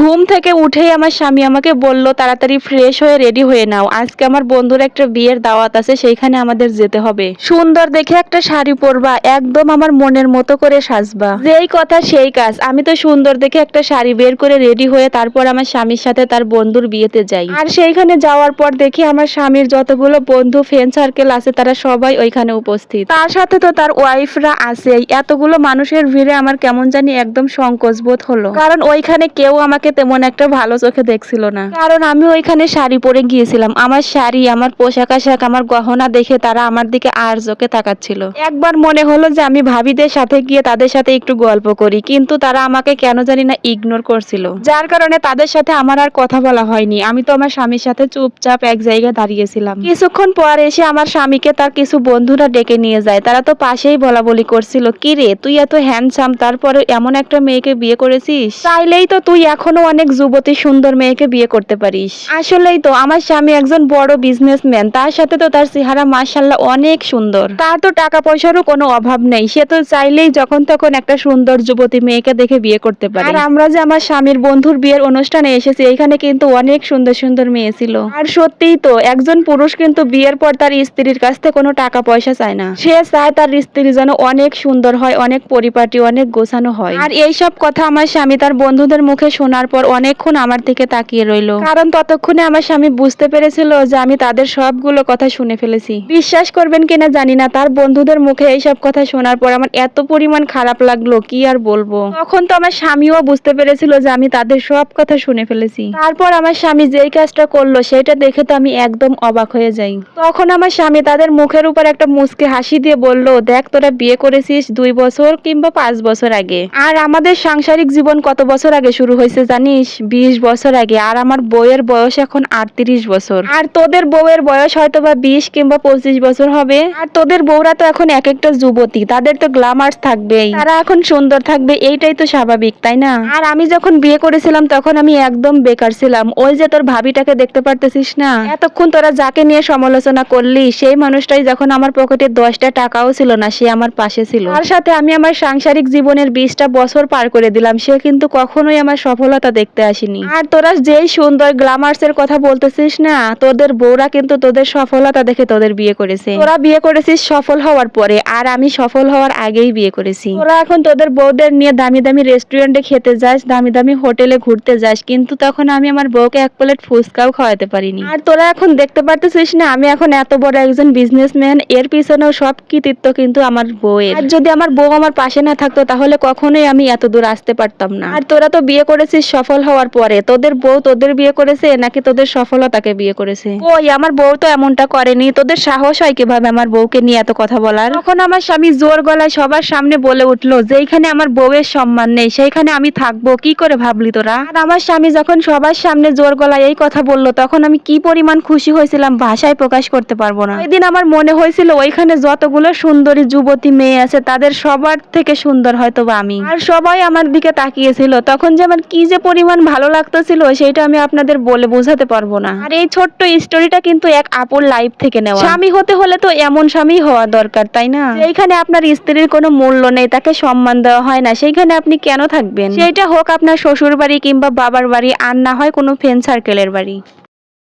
ঘুম থেকে উঠেই আমার স্বামী আমাকে বলল, তাড়াতাড়ি ফ্রেশ হয়ে রেডি হয়ে নাও। আজকে আমার বন্ধুর একটা বিয়ের দাওয়াত আছে, সেইখানে আমাদের যেতে হবে। সুন্দর দেখে একটা শাড়ি পরবা, একদম আমার মনের মতো করে সাজবা। যেই কথা সেই কাজ। আমি তো সুন্দর দেখে একটা শাড়ি বের করে রেডি হয়ে তারপর আমার স্বামীর সাথে তার বন্ধুর বিয়েতে যাই। আর সেইখানে যাওয়ার পর দেখি আমার স্বামীর যতগুলো বন্ধু ফ্রেন্ড সার্কেল আছে, তারা সবাই ওইখানে উপস্থিত। তার সাথে তো তার ওয়াইফরা আছেই। এতগুলো মানুষের ভিড়ে আমার কেমন জানি একদম সংকোচ বোধ হলো। কারণ ওইখানে কেউ আমাকে তেমন একটা ভালো চোখে দেখছিল না। কারণ আমি ওইখানে শাড়ি পরে গিয়েছিলাম। আমার শাড়ি, আমার পোশাক আশাক, আমার গহনা দেখে তারা আমার দিকে আর চোখে তাকাচ্ছিল। একবার মনে হলো যে আমি ভাবিদের সাথে গিয়ে তাদের সাথে একটু গল্প করি, কিন্তু তারা আমাকে কেন জানি না ইগনোর করছিল। যার কারণে তাদের সাথে আমার আর কথা বলা হয়নি। আমি তো আমার স্বামীর সাথে চুপচাপ এক জায়গায় দাঁড়িয়েছিলাম। কিছুক্ষণ পর এসে আমার স্বামীকে তার কিছু বন্ধুরা ডেকে নিয়ে যায়। তারা তো পাশেই বলা বলি করছিল কি রে তুই এত হ্যান্ডসাম তারপরে এমন একটা মেয়েকে বিয়ে করেছিস? চাইলেই তো তুই এখনও অনেক যুবতী সুন্দর মেয়েকে বিয়ে করতে পারিস। আসলেই তো, আমার স্বামী একজন বড় বিজনেসম্যান তার সাথে তো তার চেহারা মার্শাল্লাহ অনেক সুন্দর। তার তো টাকা পয়সারও কোনো অভাব নেই, সে তো চাইলেই যখন তখন একটা সুন্দর যুবতী মেয়েকে দেখে বিয়ে করতে পারে। আর আমরা যে আমার স্বামীর বন্ধুর বিয়ের অনুষ্ঠানে এসেছি, এখানে কিন্তু অনেক সুন্দর সুন্দর মেয়ে ছিল। আর সত্যিই তো, একজন পুরুষ কিন্তু বিয়ের পর তার স্ত্রীর কাছ থেকে কোনো টাকা পয়সা চায় না। সে চায় তার স্ত্রী যেন অনেক সুন্দর হয়, অনেক পরিপাটি, অনেক গোছানো হয়। আর এই সব কথা আমার স্বামী তার বন্ধুদের মুখে শোনার পর অনেকক্ষণ আমার দিকে তাকিয়ে রইল। কারণ ততক্ষণে আমার স্বামী বুঝতে পেরেছিল যে আমি তাদের সবগুলো কথা শুনে ফেলেছি। বিশ্বাস করবেন কিনা জানি না, তার বন্ধুদের মুখে এইসব কথা শোনার পর আমার এত পরিমাণ খারাপ লাগল, কি আর বলব? তখন তো আমার স্বামীও বুঝতে পেরেছিল যে আমি তাদের সব কথা শুনে ফেলেছি। তারপর আমার স্বামী যেই কাজটা করল, সেটা দেখে তো আমি একদম অবাক হয়ে যাই। তখন আমার স্বামী তাদের মুখের উপর একটা মুচকে হাসি দিয়ে বলল, দেখ, তোরা বিয়ে করেছিস দুই বছর কিংবা পাঁচ বছর আগে। আর আমাদের সাংসারিক জীবন কত বছর আগে শুরু হয়েছে জানিস, বিশ বছর আগে। আর আমার বউয়ের বয়স এখন আটত্রিশ বছর। আর তোদের বউয়ের বয়স হয়তো বা বিশ কিংবা পঁচিশ বছর হবে। আর তোদের বউরা তো এখন এক একটা যুবতী। তাদের তো গ্লামার্স থাকবেই। তারা এখন সুন্দর থাকবে, এইটাই তো স্বাভাবিক, তাই না? আর আমি যখন বিয়ে করেছিলাম, তখন আমি একদম বেকার ছিলাম। ওই যে তোর ভাবিটাকে দেখতে পারতেছিস না? এতক্ষণ তোরা যাকে নিয়ে সমালোচনা করলি, সেই মানুষটাই যখন আমার পকেটে দশটা টাকাও ছিল না, সে আমার পাশে ছিল। তার সাথে আমি আমার সাংসারিক জীবনের বিশটা বছর পার করে দিলাম। সে কিন্তু কখনোই আমার সফলতা দেখতে আসেনি। আর তোরা যেই সুন্দর গ্লামার্স এর কথা বলতেছিস না তোদের বউরা কিন্তু তোদের সফলতা দেখে তোদের বিয়ে করেছে। তোরা বিয়ে করেছিস সফল হওয়ার পরে আর আমি সফল হওয়ার আগেই বিয়ে করেছি। তোরা এখন তোদের বউদের নিয়ে দামি দামি রেস্টুরেন্টে খেতে যাস দামি দামি হোটেলে ঘুরতে যাস কিন্তু তখন আমি আমার বউকে এক প্লেট ফুচকাও খাওয়াতে পারিনি। আর তোরা এখন দেখতে পারতেছিস না আমি এখন এত বড় একজন বিজনেসম্যান এর পিছনেও সব কৃতিত্ব কিন্তু আমার বউয়ের। আর যদি আমার বউ আমার পাশে না থাকতো তাহলে কখনোই আমি এত দূর আসতে পারতাম না। আর তোরা তো বিয়ে করেছিস সফল হওয়ার পরে। তোদের বউ তোদের বিয়ে করেছে নাকি তোদের সফলতাকে বিয়ে করেছে? ওই আমার বউ তো এমনটা করেনি। তোদের সাহস হয় কীভাবে আমার বউকে নিয়ে এত কথা বলার? তখন আমার স্বামী জোর গলায় সবার সামনে বলে উঠল যেইখানে আমার বউয়ের সম্মান নেই সেইখানে আমি থাকব। কি করে ভাবলি তোরা? আর আমার স্বামী যখন সবার সামনে জোর গলায় এই কথা বলল তখন আমি কি পরিমাণ খুশি হয়েছিলাম ভাষায় প্রকাশ করতে পারব না। ওই দিন আমার মনে হয়েছিল ওইখানে যতগুলো সুন্দরী যুবতী মেয়ে আছে তাদের সবার থেকে সুন্দর হয়তো বা আমি। আর সবাই আমার দিকে তাকিয়েছিল তখন যে আমার কি যে পরিমাণ ভালো লাগতেছিল সেটা আমি আপনাদের বলে বোঝাতে পারব না। আর এই ছোট্ট স্টোরিটা কিন্তু এক আপুর লাইফ থেকে নেওয়া। স্বামী হতে হলে তো এমন স্বামী হওয়া দরকার তাই না? এইখানে আপনার স্ত্রীর কোনো মূল্য নেই তাকে সম্মান দেওয়া হয় না সেইখানে আপনি কেন থাকবেন? সেইটা হোক আপনার শ্বশুর বাড়ি কিংবা বাবার বাড়ি আর না হয় কোনো ফ্রেন্ড সার্কেলের বাড়ি।